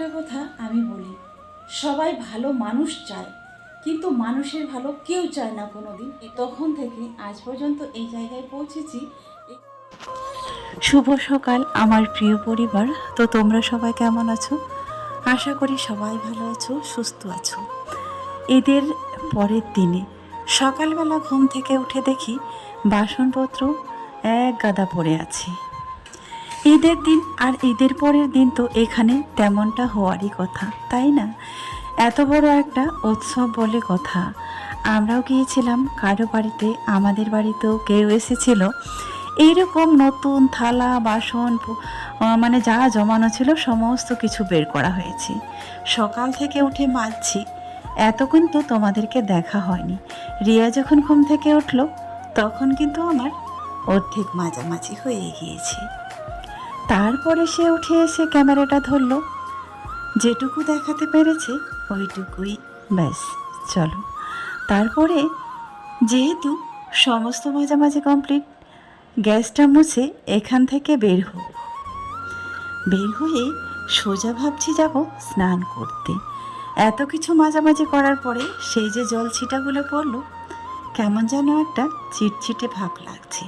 একটা কথা আমি বলি, সবাই ভালো মানুষ চায়, কিন্তু মানুষের ভালো কেউ চায় না কোনো দিন তখন থেকে আজ পর্যন্ত এই জায়গায় পৌঁছেছি। শুভ সকাল, আমার প্রিয় পরিবার। তো তোমরা সবাই কেমন আছো? আশা করি সবাই ভালো আছো, সুস্থ আছো। ঈদের পরের দিনে সকালবেলা ঘুম থেকে উঠে দেখি বাসনপত্র এক গাদা পড়ে আছে। ঈদের দিন আর ঈদের পরের দিন তো এখানে তেমনটা হওয়ারই কথা, তাই না? এত বড় একটা উৎসব বলে কথা। আমরাও গিয়েছিলাম, কারও বাড়িতে, আমাদের বাড়িতেও কেউ এসেছিল। এইরকম নতুন থালা, বাসন মানে যা জমানো ছিল, সমস্ত কিছু বের করা হয়েছে। সকাল থেকে উঠে মাজছি এত কিন্তু তোমাদেরকে দেখা হয়নি। রিয়া যখন ঘুম থেকে উঠল, তখন কিন্তু আমার অর্ধেক মাঝামাঝি হয়ে গিয়েছে। তারপরে সে উঠে এসে ক্যামেরাটা ধরলো। যেটুকু দেখাতে পেরেছে, ওইটুকুই। ব্যাস, চলো। তারপরে যেহেতু সমস্ত মাঝামাঝি কমপ্লিট, গ্যাসটা মুছে এখান থেকে বের হব বের হয়ে সোজা ভাবছি যাব স্নান করতে। এত কিছু মাঝামাঝি করার পরে সেই যে জল ছিটাগুলো পড়ল, কেমন যেন একটা চিটচিটে ভাব লাগছে।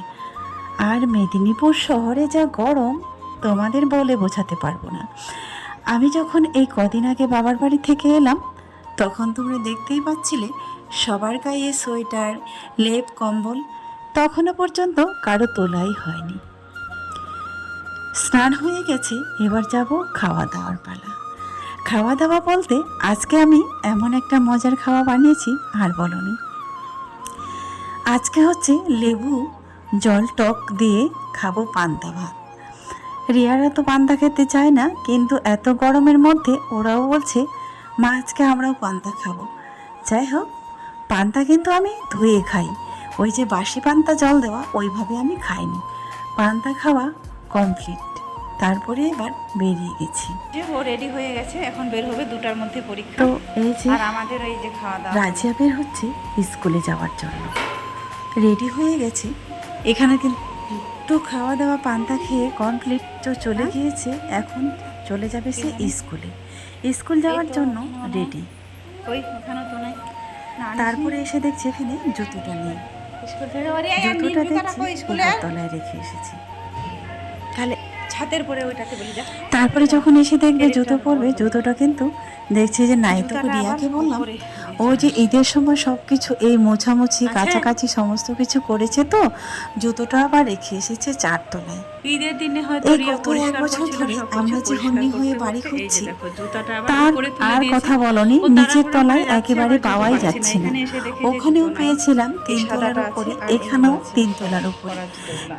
আর মেদিনীপুর শহরে যা গরম তোমাদের বলে বোঝাতে পারব না। আমি যখন এই কদিন আগে বাবার বাড়ি থেকে এলাম, তখন তোমরা দেখতেই পাচ্ছিলে সবার গায়ে সোয়েটার, লেপ, কম্বল তখনও পর্যন্ত কারও তোলাই হয়নি। স্নান হয়ে গেছে, এবার যাব খাওয়া দাওয়ার পালা। খাওয়া দাওয়া বলতে আজকে আমি এমন একটা মজার খাওয়া বানিয়েছি, আর বলনি। আজকে হচ্ছে লেবু, জল টক দিয়ে খাব পান্তা ভাত। রিয়ারা তো পান্তা খেতে চায় না কিন্তু এত গরমের মধ্যে ওরাও বলছে মা আজকে আমরাও পান্তা খাব। যাই হোক পান্তা কিন্তু আমি ধুয়ে খাই। ওই যে বাসি পান্তা জল দেওয়া ওইভাবে আমি খাইনি। পান্তা খাওয়া কমপ্লিট তারপরে এবার বেরিয়ে গেছি। ও রেডি হয়ে গেছে এখন বের হবে দুটার মধ্যে পরীক্ষা। তো এই যে আর আমাদের এই যে খাওয়া দাওয়া। রাজিয়া বের হচ্ছে স্কুলে যাওয়ার জন্য। রেডি হয়ে গেছে। এখানে কিন্তু খাওয়া দাওয়া পান্তা খেয়ে কমপ্লিট তো চলে গিয়েছে। এখন চলে যাবে সে স্কুলে। স্কুল যাওয়ার জন্য রেডি তারপরে এসে দেখছে এখানে জুতোটা নেই। নি? স্কুল থেকে বাড়ি আয়, আর জুতোটা দেখছি তলায় রেখে এসেছি। তাহলে ছাতের পরে ওইটাতে বলি যা তারপরে যখন এসে দেখবে জুতো পরবে জুতোটা কিন্তু দেখছি যে নাই তো রিয়াকে বললাম। ও যে ঈদের সময় সব কিছু এই মোছামুছি কাছাকাছি সমস্ত কিছু করেছে তো জুতোটা আবার রেখে এসেছে চারতলায় ঈদের দিনে হয়তো এক বছর ধরে আমরা যে হন্যি হয়ে বাড়ি খুঁজছি, তার আর কথা বলনি নিচের তলায় একেবারে পাওয়াই যাচ্ছে না। ওখানেও পেয়েছিলাম তিনতলার উপরে এখানেও তিনতলার উপরে।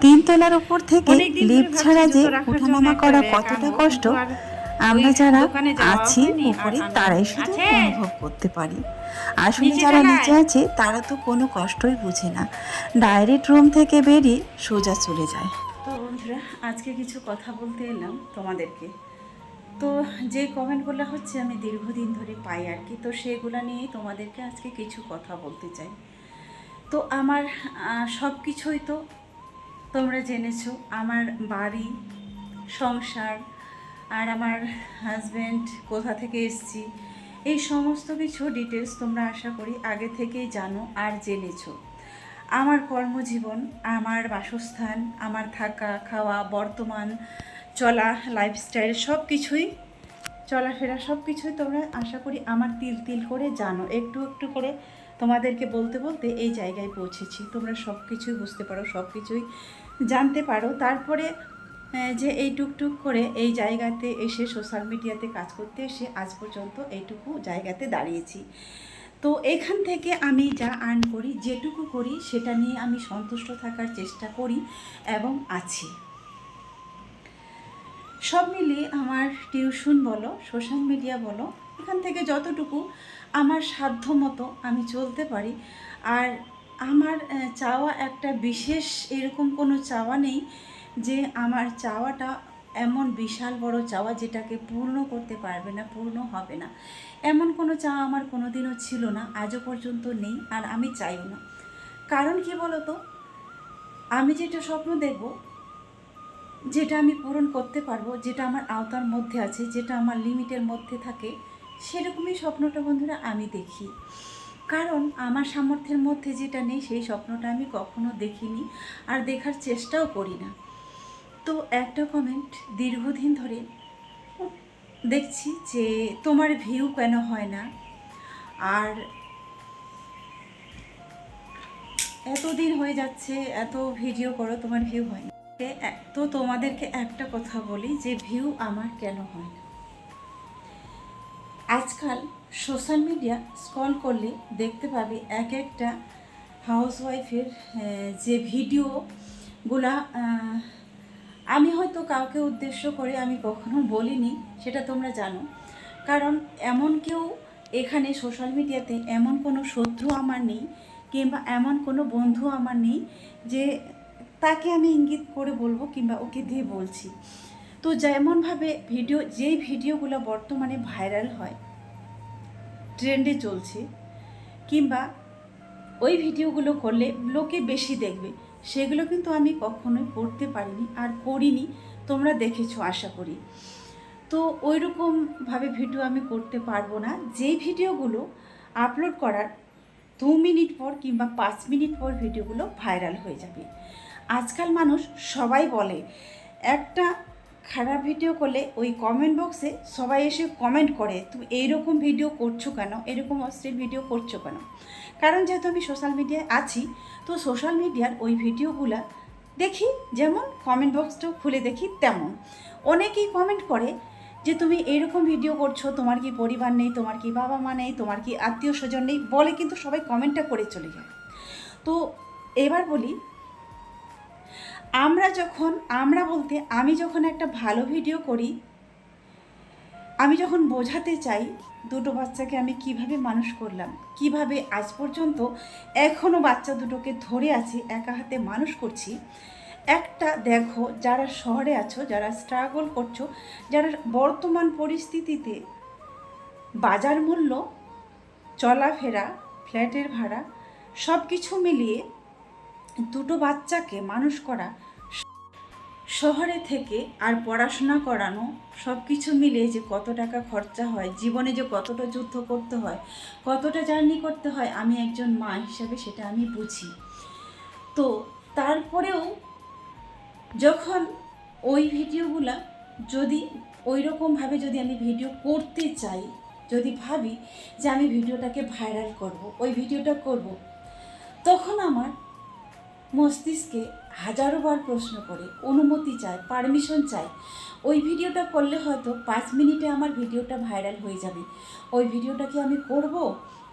তিনতলার উপর থেকে লিফট ছাড়া যে ওঠানামা করা কতটা কষ্ট আমরা যারা আছি উপরে তারাই। শুধু অনুভব করতে পারি। আসলে যারা? নিচে আছে তারা তো কোনো কষ্টই বুঝে না। ডাইরেক্ট রুম থেকে বেরিয়ে সোজা চলে যায়। তো বন্ধুরা আজকে কিছু কথা বলতে এলাম তোমাদেরকে। তো যে কমেন্টগুলো হচ্ছে আমি দীর্ঘদিন ধরে পাই আর কি। তো সেগুলো নিয়েই তোমাদেরকে আজকে কিছু কথা বলতে চাই। তো আমার সব কিছুই তো তোমরা জেনেছো। আমার বাড়ি সংসার আর আমার হাজব্যান্ড কোথা থেকে এসছি? এই সমস্ত কিছু ডিটেলস তোমরা আশা করি আগে থেকেই জানো আর জেনেছো। আমার কর্মজীবন, আমার বাসস্থান, আমার থাকা, খাওয়া, বর্তমান চলা লাইফস্টাইল সব কিছুই চলাফেরা সব কিছুই তোমরা আশা করি আমার তিল তিল করে জানো। একটু একটু করে তোমাদেরকে বলতে বলতে এই জায়গায় পৌঁছেছি। তোমরা সব কিছুই বুঝতে পারো সব কিছুই জানতে পারো। তারপরে যে এই টুকটুক করে এই জায়গাতে এসে সোশ্যাল মিডিয়াতে কাজ করতে এসে আজ পর্যন্ত এইটুকু জায়গাতে দাঁড়িয়েছি। তো এখান থেকে আমি যা আর্ন করি, যেটুকু করি, সেটা নিয়ে আমি সন্তুষ্ট থাকার চেষ্টা করি এবং আছি। সব মিলিয়ে আমার টিউশন বলো সোশ্যাল মিডিয়া বলো, এখান থেকে যতটুকু আমার সাধ্য মতো আমি চলতে পারি। আর আমার চাওয়া একটা বিশেষ এরকম কোনো চাওয়া নেই যে আমার চাওয়াটা এমন বিশাল বড় চাওয়া যেটাকে পূর্ণ করতে পারবে না, পূর্ণ হবে না। এমন কোনো চাওয়া আমার কোনো দিনও ছিল না, আজও পর্যন্ত নেই আর আমি চাইও না। কারণ কি বলতো? আমি যেটা স্বপ্ন দেখব, যেটা আমি পূরণ করতে পারব, যেটা আমার আওতার মধ্যে আছে, যেটা আমার লিমিটের মধ্যে থাকে, সেরকমই স্বপ্নটা বন্ধুরা আমি দেখি। কারণ আমার সামর্থ্যের মধ্যে যেটা নেই, সেই স্বপ্নটা আমি কখনো দেখিনি আর দেখার চেষ্টাও করি না। তো একটা কমেন্ট দীর্ঘদিন ধরে দেখছি যে তোমার ভিউ কেন হয় না? আর এতদিন হয়ে যাচ্ছে, এত ভিডিও করো, তোমার ভিউ হয় না। তো তোমাদেরকে একটা কথা বলি যে ভিউ আমার কেন হয় না? আজকাল সোশ্যাল মিডিয়া স্ক্রল করলে দেখতে পাবে এক একটা হাউসওয়াইফের যে ভিডিওগুলা আমি হয়তো কাউকে উদ্দেশ্য করে আমি কখনো বলিনি, সেটা তোমরা জানো। কারণ এমন কেউ এখানে সোশ্যাল মিডিয়াতে এমন কোনো শত্রু আমার নেই, কিংবা এমন কোনো বন্ধু আমার নেই যে তাকে আমি ইঙ্গিত করে বলব কিংবা ওকে দিয়ে বলছি। তো যেমনভাবে ভিডিও যেই ভিডিওগুলো বর্তমানে ভাইরাল হয় ট্রেন্ডে চলছে, কিংবা ওই ভিডিওগুলো করলে লোকে বেশি দেখবে। সেগুলো কিন্তু আমি কখনোই করতে পারিনি আর করিনি তোমরা দেখেছ আশা করি। তো ওই রকমভাবে ভিডিও আমি করতে পারব না। যেই ভিডিওগুলো আপলোড করার দু মিনিট পর কিংবা পাঁচ মিনিট পর ভিডিওগুলো ভাইরাল হয়ে যাবে। আজকাল মানুষ সবাই বলে, একটা খারাপ ভিডিও করলে ওই কমেন্ট বক্সে সবাই এসে কমেন্ট করে, তুমি এইরকম ভিডিও করছ কেন? এরকম অশ্লীল ভিডিও করছ কেন? কারণ যেহেতু আমি সোশ্যাল মিডিয়ায় আছি, তো সোশ্যাল মিডিয়ার ওই ভিডিওগুলো দেখি, যেমন কমেন্ট বক্সটাও খুলে দেখি তেমন। অনেকেই কমেন্ট করে যে, তুমি এইরকম ভিডিও করছ, তোমার কি পরিবার নেই, তোমার কি বাবা মা নেই, তোমার কি আত্মীয় স্বজন নেই? বলে কিন্তু সবাই কমেন্টটা করে চলে যায়। তো এবার বলি আমরা যখন, আমরা বলতে আমি যখন একটা ভালো ভিডিও করি, আমি যখন বোঝাতে চাই দুটো বাচ্চাকে আমি কীভাবে মানুষ করলাম, কীভাবে আজ পর্যন্ত এখনও বাচ্চা দুটোকে ধরে আছি, একা হাতে মানুষ করছি, একটা দেখো যারা শহরে আছো, যারা স্ট্রাগল করছ, যারা বর্তমান পরিস্থিতিতে বাজার মূল্য, চলাফেরা ফ্ল্যাটের ভাড়া সব কিছু মিলিয়ে দুটো বাচ্চাকে মানুষ করা শহরে থেকে আর পড়াশোনা করানো সব কিছু মিলে যে কত টাকা খরচা হয়, জীবনে যে কতটা যুদ্ধ করতে হয়, কতটা জার্নি করতে হয়, আমি একজন মা হিসাবে সেটা আমি বুঝি। তো তারপরেও যখন ওই ভিডিওগুলা যদি ওই রকমভাবে যদি আমি ভিডিও করতে চাই, যদি ভাবি যে আমি ভিডিওটাকে ভাইরাল করব, ওই ভিডিওটা করব, তখন আমার মস্তিষ্কে হাজারো বার প্রশ্ন করে, অনুমতি চায় পারমিশন চায়। ওই ভিডিওটা করলে হয়তো পাঁচ মিনিটে আমার ভিডিওটা ভাইরাল হয়ে যাবে। ওই ভিডিওটা কি আমি করব?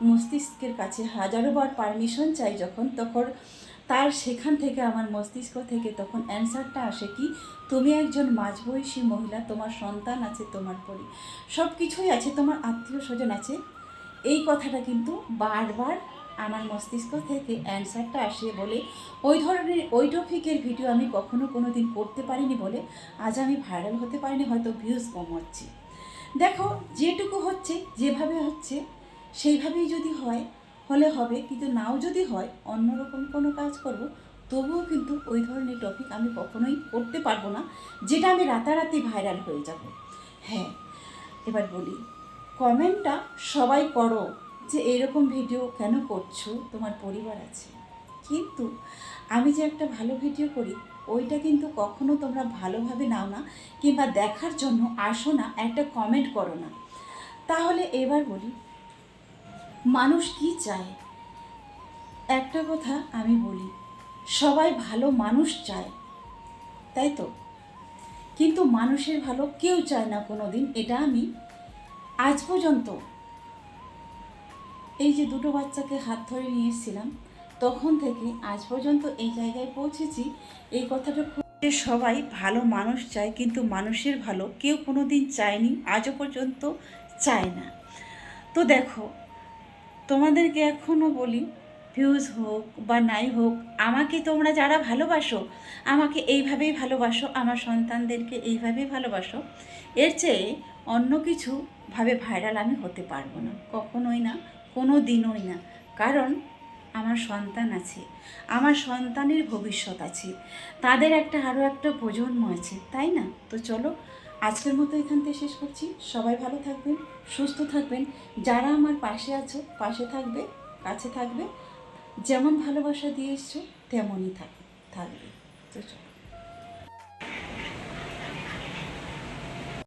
মস্তিষ্কের কাছে হাজারো বার পারমিশন চাই যখন, তখন তার সেখান থেকে, আমার মস্তিষ্ক থেকে তখন অ্যান্সারটা আসে কি, তুমি একজন মাঝবয়সী মহিলা, তোমার সন্তান আছে তোমার পরি। সব কিছুই আছে, তোমার আত্মীয় স্বজন আছে। এই কথাটা কিন্তু বারবার আমার মস্তিষ্ক থেকে অ্যান্সারটা আসে বলে ওই ধরনের ওই টপিকের ভিডিও আমি কখনো কোনো দিন করতে পারিনি বলে আজ আমি ভাইরাল হতে পারিনি, হয়তো ভিউজ কম হচ্ছে। দেখো, যেটুকু হচ্ছে, যেভাবে হচ্ছে, সেইভাবেই যদি হয়, হলে হবে, কিন্তু নাও যদি হয়, অন্যরকম কোনো কাজ করব, তবুও কিন্তু ওই ধরনের টপিক আমি কখনোই করতে পারব না, যেটা আমি রাতারাতি ভাইরাল হয়ে যাব। হ্যাঁ এবার বলি কমেন্টটা সবাই করো। যে এরকম ভিডিও কেন করছ? তোমার পরিবার আছে। কিন্তু আমি যে একটা ভালো ভিডিও করি, ওইটা কিন্তু কখনো তোমরা ভালোভাবে নাও না কিংবা দেখার জন্য আসো না, একটা কমেন্ট করো না। তাহলে এবার বলি, মানুষ কি চায়? একটা কথা আমি বলি, সবাই ভালো মানুষ চায়, তাই তো? কিন্তু মানুষের ভালো কেউ চায় না কোনো দিন এটা আমি আজ পর্যন্ত এই যে দুটো বাচ্চাকে হাত ধরে নিয়ে এসেছিলাম, তখন থেকে আজ পর্যন্ত এই জায়গায় পৌঁছেছি। এই কথাটা খুব সবাই ভালো মানুষ চায়, কিন্তু মানুষের ভালো কেউ কোনো দিন চায়নি, আজও পর্যন্ত চায় না। তো দেখো, তোমাদেরকে এখনও বলি ভিউজ হোক বা নাই হোক, আমাকে তোমরা যারা ভালোবাসো, আমাকে এইভাবেই ভালোবাসো, আমার সন্তানদেরকে এইভাবেই ভালোবাসো, এর চেয়ে অন্য কিছুভাবে ভাইরাল আমি হতে পারব না, কখনোই না। কোনো দিনই না। কারণ আমার সন্তান আছে, আমার সন্তানের ভবিষ্যৎ আছে, তাদের একটা আরও একটা প্রজন্ম আছে, তাই না? তো চলো, আজকের মতো এখান থেকে শেষ করছি। সবাই ভালো থাকবেন, সুস্থ থাকবেন। যারা আমার পাশে আছো, পাশে থাকবে, কাছে থাকবে, যেমন ভালোবাসা দিয়ে এসছো, তেমনই থাক থাকবে। তো চলো।